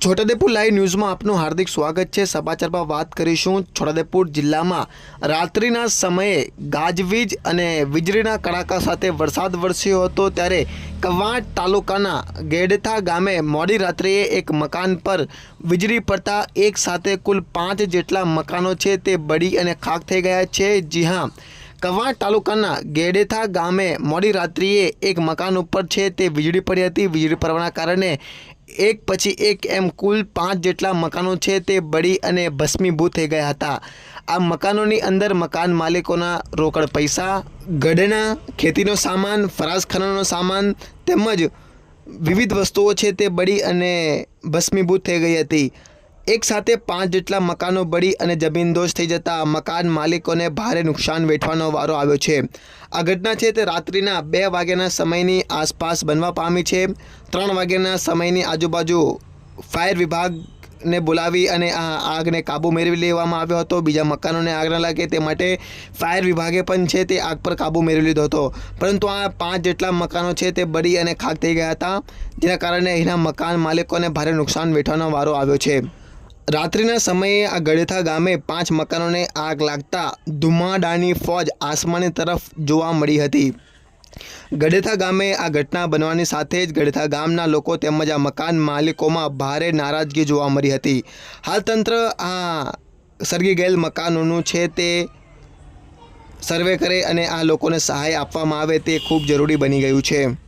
Chhota Udepur live ન્યૂઝમાં આપનું હાર્દિક સ્વાગત છે. સમાચારમાં વાત કરીશું છોટાદેપુર જિલ્લામાં રાત્રિના સમયે ગાજવીજ અને વીજળીના કડાકા સાથે વરસાદ વરસ્યો હતો ત્યારે કવાંટ તાલુકાના ગેડથા ગામે મોડી રાત્રિએ એક મકાન પર વીજળી પડતા એક સાથે કુલ પાંચ જેટલા મકાનો છે તે બળી અને ખાક થઈ ગયા છે. જી હા કવાંટ તાલુકાના ગેડેથા ગામે મોડી રાત્રિએ એક મકાન ઉપર છે તે વીજળી પડી હતી. વીજળી પડવાના કારણે એક પછી એક એમ કુલ પાંચ જેટલા મકાનો છે તે બળી અને ભસ્મીભૂત થઈ ગયા હતા. આ મકાનોની અંદર મકાન માલિકોના રોકડ પૈસા ગડના ખેતીનો સામાન, ફરાસખાનાનો સામાન તેમજ વિવિધ વસ્તુઓ છે તે બળી અને ભસ્મીભૂત થઈ ગઈ હતી. એક સાથે પાંચ જેટલા મકાનો બળી અને જમીનદોષ થઈ જતા મકાન માલિકોને ભારે નુકસાન વેઠવાનો વારો આવ્યો છે. આ ઘટના છે તે રાત્રિના બે વાગ્યાના સમયની આસપાસ બનવા પામી છે. ત્રણ વાગ્યાના સમયની આજુબાજુ ફાયર વિભાગને બોલાવી અને આ આગને કાબૂ મેળવી લેવામાં આવ્યો હતો. બીજા મકાનોને આગ ન લાગે તે માટે ફાયર વિભાગે પણ છે તે આગ પર કાબૂ મેળવી લીધો હતો. પરંતુ આ પાંચ જેટલા મકાનો છે તે બળી અને ખાક થઈ ગયા હતા, જેના કારણે અહીંના મકાન માલિકોને ભારે નુકસાન વેઠવાનો વારો આવ્યો છે. રાત્રિના સમયે આ ગળેથા ગામે પાંચ મકાનોને આગ લાગતા ધુમાડાની ફોજ આસમાની તરફ જોવા મળી હતી. ગડેથા ગામે આ ઘટના બનવાની સાથે જ ગડેથા ગામના લોકો તેમજ આ મકાન માલિકોમાં ભારે નારાજગી જોવા મળી હતી. હાલ તંત્ર આ સળગી ગયેલ મકાનોનું છે તે સર્વે કરે અને આ લોકોને સહાય આપવામાં આવે તે ખૂબ જરૂરી બની ગયું છે.